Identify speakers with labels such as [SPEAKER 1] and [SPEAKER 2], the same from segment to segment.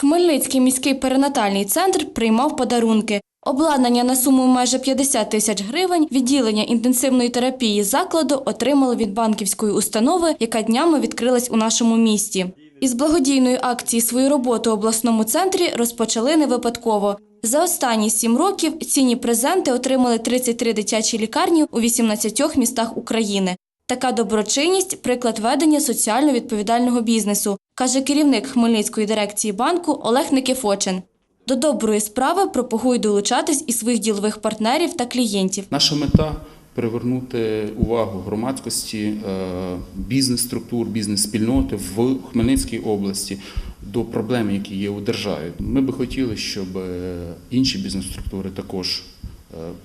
[SPEAKER 1] Хмельницький міський перинатальний центр приймав подарунки. Обладнання на суму майже 50 тисяч гривень відділення інтенсивної терапії закладу отримали від банківської установи, яка днями відкрилась у нашому місті. Із благодійної акції свою роботу у обласному центрі розпочали не випадково. За останні сім років цінні презенти отримали 33 дитячі лікарні у 18 містах України. Така доброчинність приклад ведення соціально відповідального бізнесу, каже керівник Хмельницької дирекції банку Олег Никифочин. До доброї справи пропагують долучатись і своїх ділових партнерів та клієнтів.
[SPEAKER 2] Наша мета привернути увагу громадськості, е, бізнес-структур, бізнес-спільноти в Хмельницькій області до проблем, які є у державі. Ми би хотіли, щоб е, інші бізнес-структури також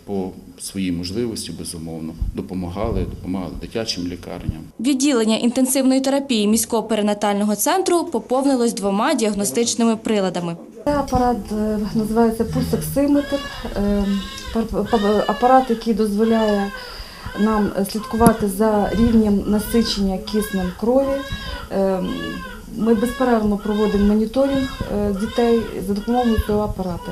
[SPEAKER 2] по своїй можливості, безумовно, допомагали, допомагали дитячим лікарням.
[SPEAKER 1] Відділення інтенсивної терапії міського перинатального центру поповнилось двома діагностичними приладами.
[SPEAKER 3] Це апарат е, називається пульсоксиметр, е, пар- па- апарат, який дозволяє нам слідкувати за рівнем насичення киснем крові. Е, Ми безперервно проводимо моніторинг е, дітей за допомогою цього апарата.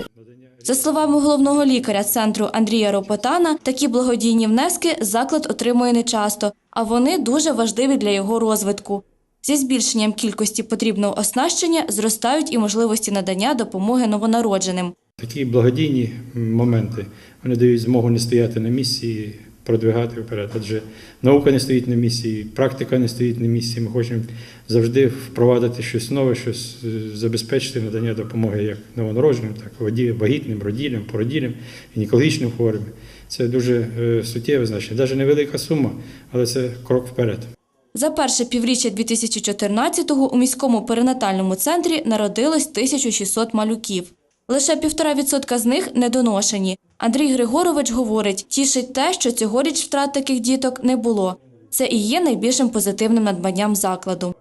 [SPEAKER 1] За словами головного лікаря центру Андрія Ропотана, такі благодійні внески заклад отримує нечасто, а вони дуже важливі для його розвитку. Зі збільшенням кількості потрібного оснащення зростають і можливості надання допомоги новонародженим.
[SPEAKER 4] Такі благодійні моменти вони дають змогу не стояти на місці, продвигати вперед. Адже наука не стоїть на місці, практика не стоїть на місці. Ми хочемо завжди впровадити щось нове, щось е, забезпечити надання допомоги як новонародженим, так і вагітним, роділям, породілям, гінекологічним хворим. Це дуже е, суттєве значення. Навіть невелика сума, але це крок вперед.
[SPEAKER 1] За перше півріччя 2014-го у міському перинатальному центрі народилось 1600 малюків. Лише півтора відсотка з них недоношені. Андрій Григорович говорить, тішить те, що цьогоріч втрат таких діток не було. Це і є найбільшим позитивним надбанням закладу.